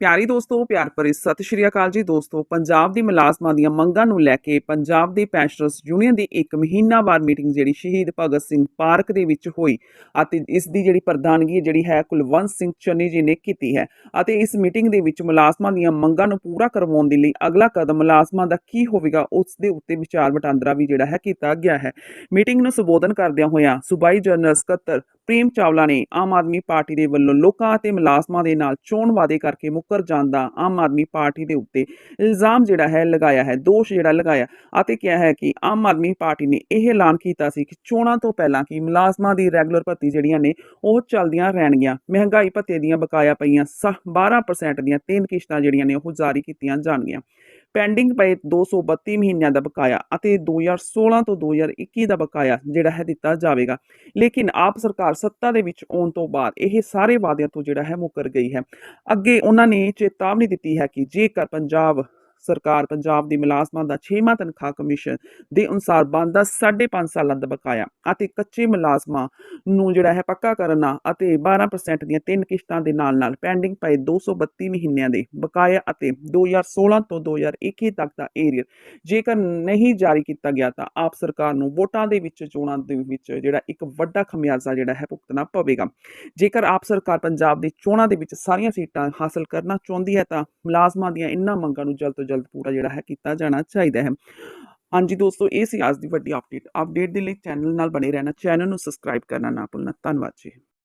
ਪਿਆਰੀ ਦੋਸਤੋ, ਪਿਆਰ ਭਰੀ ਸਤਿ ਸ਼੍ਰੀ ਅਕਾਲ ਜੀ ਦੋਸਤੋ। ਪੰਜਾਬ ਦੀ ਮੁਲਾਜ਼ਮਾਂ ਦੀਆਂ ਮੰਗਾਂ ਨੂੰ ਲੈ ਕੇ ਪੰਜਾਬ ਦੇ ਪੈਨਸ਼ਨਰਸ ਯੂਨੀਅਨ ਦੀ ਇੱਕ ਮਹੀਨਾਵਾਰ ਮੀਟਿੰਗ ਜਿਹੜੀ ਸ਼ਹੀਦ ਭਗਤ ਸਿੰਘ ਪਾਰਕ ਦੇ ਵਿੱਚ ਹੋਈ ਅਤੇ ਇਸ ਦੀ ਜਿਹੜੀ ਪ੍ਰਧਾਨਗੀ ਜਿਹੜੀ ਹੈ ਕੁਲਵੰਤ ਸਿੰਘ ਚੰਨੀ ਜੀ ਨੇ ਕੀਤੀ ਹੈ। ਅਤੇ ਇਸ ਮੀਟਿੰਗ ਦੇ ਵਿੱਚ ਮੁਲਾਜ਼ਮਾਂ ਦੀਆਂ ਮੰਗਾਂ ਨੂੰ ਪੂਰਾ ਕਰਵਾਉਣ ਦੇ ਲਈ ਅਗਲਾ ਕਦਮ ਮੁਲਾਜ਼ਮਾਂ ਦਾ ਕੀ ਹੋਵੇਗਾ, ਉਸ ਦੇ ਉੱਤੇ ਵਿਚਾਰ ਵਟਾਂਦਰਾ ਵੀ ਜਿਹੜਾ ਹੈ ਕੀਤਾ ਗਿਆ ਹੈ। ਮੀਟਿੰਗ ਨੂੰ ਸੰਬੋਧਨ ਕਰਦਿਆਂ ਹੋਇਆਂ ਸੂਬਾਈ ਜਨਰਲ ਸਕੱਤਰ ਪ੍ਰੇਮ ਚਾਵਲਾ ਨੇ ਆਮ ਆਦਮੀ ਪਾਰਟੀ ਦੇ ਵੱਲੋਂ ਲੋਕਾਂ ਅਤੇ ਮੁਲਾਜ਼ਮਾਂ ਦੇ ਨਾਲ ਚੋਣ ਵਾਅਦੇ ਕਰਕੇ ਮੁੱਕਰ ਜਾਣ ਦਾ ਆਮ ਆਦਮੀ ਪਾਰਟੀ ਦੇ ਉੱਤੇ ਇਲਜ਼ਾਮ ਜਿਹੜਾ ਹੈ ਲਗਾਇਆ ਹੈ, ਦੋਸ਼ ਜਿਹੜਾ ਲਗਾਇਆ ਅਤੇ ਕਿਹਾ ਹੈ ਕਿ ਆਮ ਆਦਮੀ ਪਾਰਟੀ ਨੇ ਇਹ ਐਲਾਨ ਕੀਤਾ ਸੀ ਕਿ ਚੋਣਾਂ ਤੋਂ ਪਹਿਲਾਂ ਕਿ ਮੁਲਾਜ਼ਮਾਂ ਦੀ ਰੈਗੂਲਰ ਭੱਤੀ ਜਿਹੜੀਆਂ ਨੇ ਉਹ ਚੱਲਦੀਆਂ ਰਹਿਣਗੀਆਂ। ਮਹਿੰਗਾਈ ਭੱਤੇ ਦੀਆਂ ਬਕਾਇਆ ਪਈਆਂ ਸ 12% ਦੀਆਂ ਤਿੰਨ ਕਿਸ਼ਤਾਂ ਜਿਹੜੀਆਂ ਨੇ ਉਹ ਜਾਰੀ ਕੀਤੀਆਂ ਜਾਣਗੀਆਂ। ਪੈਂਡਿੰਗ ਪਏ 232 ਮਹੀਨਿਆਂ ਦਾ ਬਕਾਇਆ ਅਤੇ 2016 ਤੋਂ 2021 ਦਾ ਬਕਾਇਆ ਜਿਹੜਾ ਹੈ ਦਿੱਤਾ ਜਾਵੇਗਾ। ਲੇਕਿਨ ਆਪ ਸਰਕਾਰ ਸੱਤਾ ਦੇ ਵਿੱਚ ਆਉਣ ਤੋਂ ਬਾਅਦ ਇਹ ਸਾਰੇ ਵਾਅਦਿਆਂ ਤੋਂ ਜਿਹੜਾ ਹੈ ਮੁੱਕਰ ਗਈ ਹੈ। ਅੱਗੇ ਉਹਨਾਂ ਨੇ ਚੇਤਾਵਨੀ ਦਿੱਤੀ ਹੈ ਕਿ ਜੇਕਰ ਪੰਜਾਬ ਸਰਕਾਰ ਪੰਜਾਬ ਦੀ ਮੁਲਾਜ਼ਮਾਂ ਦਾ 6ਵਾਂ ਤਨਖਾਹ ਕਮਿਸ਼ਨ ਦੇ ਅਨੁਸਾਰ ਬਣਦਾ 5.5 ਸਾਲਾਂ ਦਾ ਬਕਾਇਆ ਅਤੇ ਕੱਚੇ ਮੁਲਾਜ਼ਮਾਂ ਨੂੰ ਜਿਹੜਾ ਹੈ ਪੱਕਾ ਕਰਨਾ ਅਤੇ 12% ਦੀਆਂ ਤਿੰਨ ਕਿਸ਼ਤਾਂ ਦੇ ਨਾਲ ਨਾਲ ਪੈਂਡਿੰਗ ਪਏ 232 ਮਹੀਨਿਆਂ ਦੇ ਬਕਾਇਆ ਅਤੇ 2016 ਤੋਂ 2021 ਤੱਕ ਦਾ ਏਰੀਅਰ ਜੇਕਰ ਨਹੀਂ ਜਾਰੀ ਕੀਤਾ ਗਿਆ ਤਾਂ ਆਪ ਸਰਕਾਰ ਨੂੰ ਵੋਟਾਂ ਦੇ ਵਿੱਚ ਚੋਣਾਂ ਦੇ ਵਿੱਚ ਜਿਹੜਾ ਇੱਕ ਵੱਡਾ ਖਮਿਆਜ਼ਾ ਜਿਹੜਾ ਹੈ ਭੁਗਤਣਾ ਪਵੇਗਾ। ਜੇਕਰ ਆਪ ਸਰਕਾਰ ਪੰਜਾਬ ਦੀ ਚੋਣਾਂ ਦੇ ਵਿੱਚ ਸਾਰੀਆਂ ਸੀਟਾਂ ਹਾਸਲ ਕਰਨਾ ਚਾਹੁੰਦੀ ਹੈ ਤਾਂ ਮੁਲਾਜ਼ਮਾਂ ਦੀਆਂ ਇਨ੍ਹਾਂ ਮੰਗਾਂ ਨੂੰ ਜਲਦ ਤੋਂ ਜਲਦ ਪੂਰਾ ਜਿਹੜਾ ਹੈ ਕੀਤਾ ਜਾਣਾ ਚਾਹੀਦਾ ਹੈ। ਹਾਂਜੀ ਦੋਸਤੋ, ਇਹ ਸੀ ਅੱਜ ਦੀ ਵੱਡੀ ਅਪਡੇਟ ਅਪਡੇਟ ਦੇ ਲਈ ਚੈਨਲ ਨਾਲ ਬਣੇ ਰਹਿਣਾ ਚੈਨਲ ਨੂੰ ਸਬਸਕ੍ਰਾਈਬ ਕਰਨਾ ਨਾ ਭੁੱਲਣਾ। ਧੰਨਵਾਦ ਜੀ।